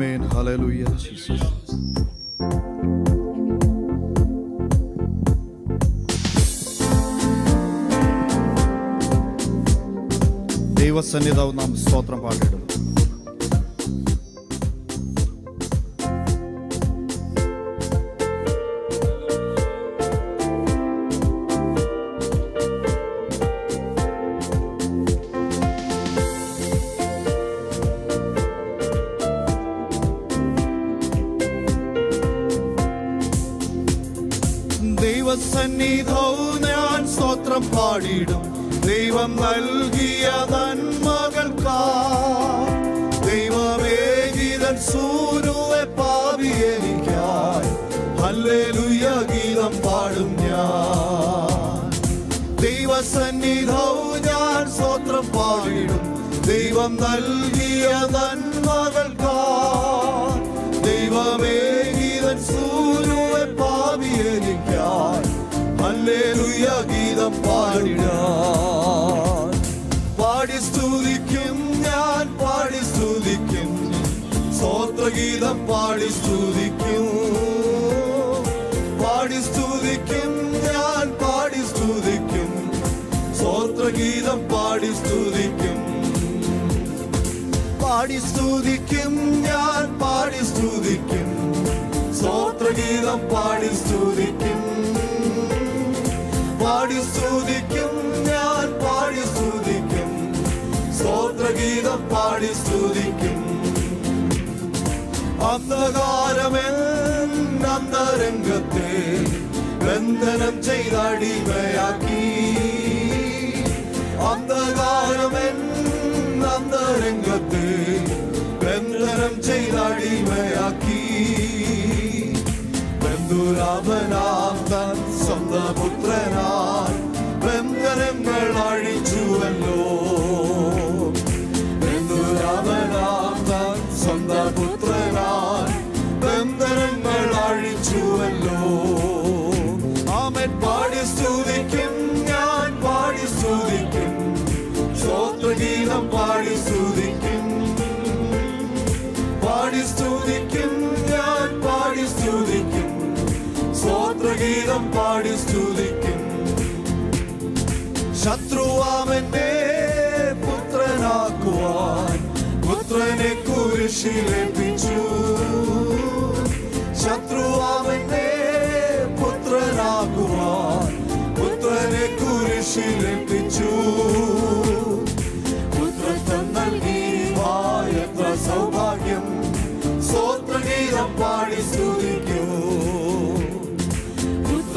Amen hallelujah Jesus ദൈവസന്നിധാവ് നാം സ്തോത്രം പാടിയിടും സ്തോത്രം പാടിയിടും ദൈവം നൽകിയ നന്മകൾക്കാ ദൈവമേകിതൻ സൂനുവെ പാവി ഗീതം പാടും ഞാൻ. ദൈവസന്നിധവും ഞാൻ സ്വത്രം പാടിടും. ദൈവം നൽകിയ നന്മകൾക്കാ ദൈവമേ സൂനുവെ പാവി എനിക്കായി ഹല്ലേലൂയ ഗീതം പാടിടാൻ പാടി സ്തുതിക്കും ഞാൻ പാടി സ്തുതിക്കും. സ്തോത്രഗീതം പാടി സ്തുതിക്കും. പാടി സ്തുതിക്കും ഞാൻ പാടി സ്തുതിക്കും. സ്തോത്രഗീതം പാടി സ്തുതിക്കും. പാടി സ്തുതിക്കും ഞാൻ പാടി സ്തുതിക്കും. സ്തോത്രഗീതം പാടി സ്തുതിക്കും. പാടി സ്തുതിക്കും ഞാൻ പാടി സ്തുതിക്കും. സ്തോത്രഗീതം പാടി സ്തുതിക്കും. അന്ധകാരമെന്നന്തരംഗത്തെ ബന്ധനം ചെയ്തടിമയാക്കി അന്ധകാരമെന്നന്തരംഗത്തെ ബന്ധനം ചെയ്തടിമയാക്കി ബന്ധുരാമനാം തൻ സ്തുതിക്കും ഞാൻ പാടി സ്തുതിക്കും. സ്വോത്രഗീതം പാടി സ്തുതിക്കും. പാടി സ്തുതിക്കും ഞാൻ പാടി സ്തുതിക്കും. സ്വോത്രഗീതം പാടി സ്തുതിക്കും. ശത്രുവാമന്റെ പുത്രനാക്കുവാൻ പുത്രനെ കുരിശിലേപ്പിച്ചു ശത്രുവാമന്റെ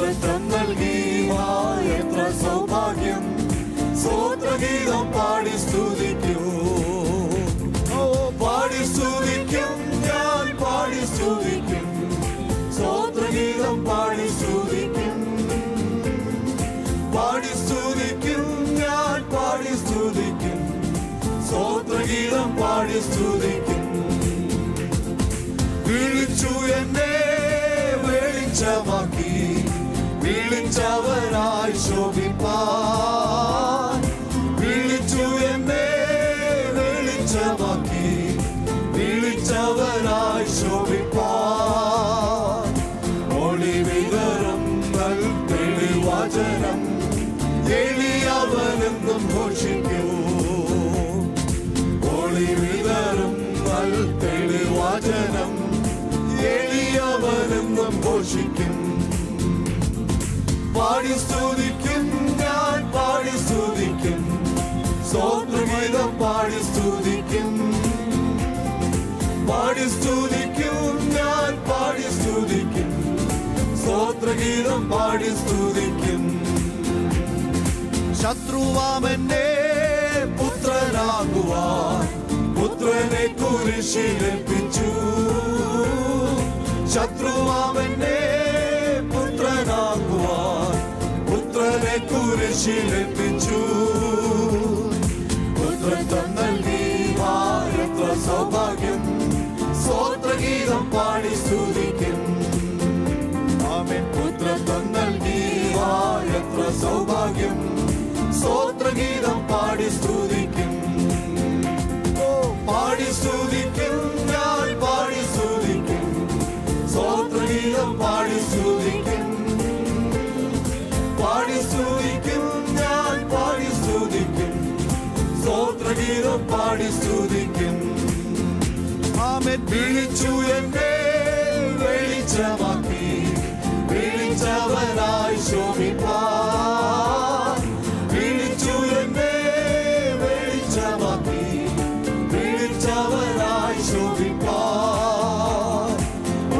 പുത്രത്വം നൽകി. എത്ര സൗഭാഗ്യം. സ്വോത്രഗീതം പാടി സ്തുതിക്കൂ. പാടി സ്തുതിക്കും ഞാൻ പാടി സ്തുതിക്കും. സ്വോത്രഗീതം പാടി സ്തുതിക്കും. പാടി സ്തുതിക്കും ഞാൻ പാടി സ്തുതിക്കും. സ്വോത്രഗീതം പാടി സ്തുതിക്കും. വിളിച്ചവനായി ശോഭിപ്പാൻ. വിളിച്ചു എന്നെ വിളിച്ചവാക്കി വിളിച്ചവരായി ശോഭിപ്പാൻ. ഒളി വിതറും തെളിവചനം എളിയവനെന്നും ഘോഷിക്കൂ. ഒളി വിതറും തെളിവചനം എളിയവനെന്നും ഘോഷിക്കും. പാടി സ്തുതിക്കും ഞാൻ പാടി സ്തുതിക്കും. സ്വോത്രഗീതം പാടി സ്തുതിക്കും. പാടി സ്തുതിക്കും ഞാൻ പാടി സ്തുതിക്കും. സ്തോത്രഗീതം പാടി സ്തുതിക്കും. ശത്രുവാമന്റെ പുത്രനാകുവാൻ പുത്രനെ കുരിശിലേൽപ്പിച്ചു. ശത്രുവാമന്റെ പരിശീലിപ്പിച്ചു പുത്രത്വം നൽകി ഭാരത്വ സൗഭാഗ്യം. സ്വോത്രഗീതം പാടി സ്തുതിക്കും. ആമൻ. പുത്രത്വം നൽകി ഭാരത്വ സൗഭാഗ്യം. സ്വോത്രഗീതം പാടി സ്തുതിക്കും. ഓ പാടി സ്തുതിക്കും. ഞാൻ പാടി സ്തുതിക്കും. സ്വോത്രഗീതം പാടി സ്തുതിക്കും. ആമൻ. വിളിച്ചു എന്നെ വെളിച്ചമാക്കി. വിളിച്ചവനായി ശോഭിപ്പാ വിളിച്ചു എന്നെ വെളിച്ചമാക്കി. വിളിച്ചവനായി ശോഭിപ്പാ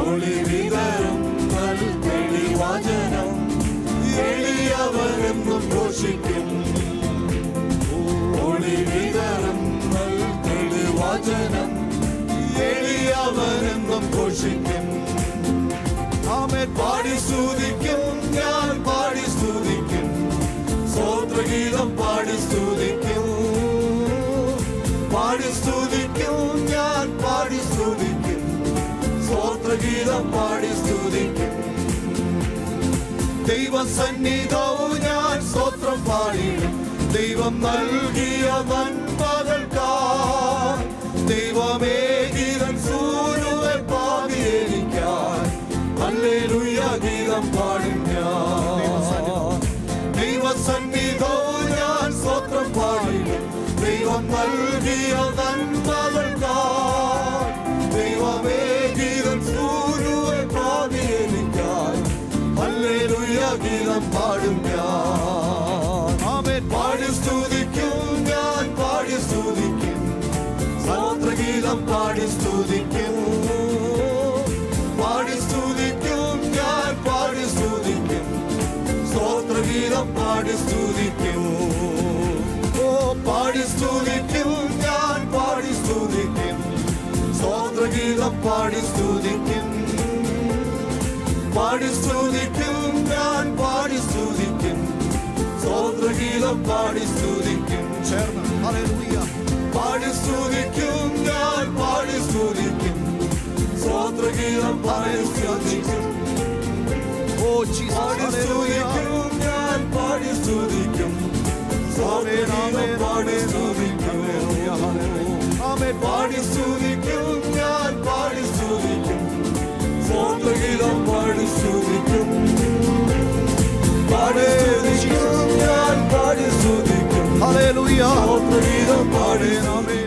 ഒളി വിതറും എളിയവരെന്നും ഘോഷിക്കും. സ്തുതിക്കും ഞാൻ പാടി സ്തുതിക്കും. സ്വോത്രഗീതം പാടി ദൈവം നൽകിയ നന്മകൾക്കായി ദൈവമേ ഗീതം പാടും ഞാൻ. പാടി സ്തുതിക്കും ഞാൻ പാടി സ്തുതിക്കും. സ്തോത്രഗീതം പാടി സ്തുതിക്കും. പാടി സ്തുതിക്കും ഞാൻ പാടി സ്തുതിക്കും. സ്തോത്രഗീതം പാടി സ്തുതിക്കും. ഓ പാടി സ്തുതിക്കും ഞാൻ പാടി സ്തുതിക്കും. സ്തോത്രഗീതം പാടി സ്തുതിക്കും. പാടി സ്തുതിക്കും ഞാൻ പാടി സ്തുതിക്കും. സ്തോത്രഗീതം പാടി സ്തുതിക്കും. ചേർന്ന്. പാടി സ്തുതിക്കും ഞാൻ പാടി സ്തുതിക്കും. സ്തോത്രഗീതം പാടി സ്തുതിക്കും. Oh, പാടി സ്തുതിക്കും ഞാൻ പാടി സ്തുതിക്കും. സ്തോത്രഗീതം പാടി സ്തുതിക്കും. പാടി സ്തുതിക്കും സ്തുതിക്കും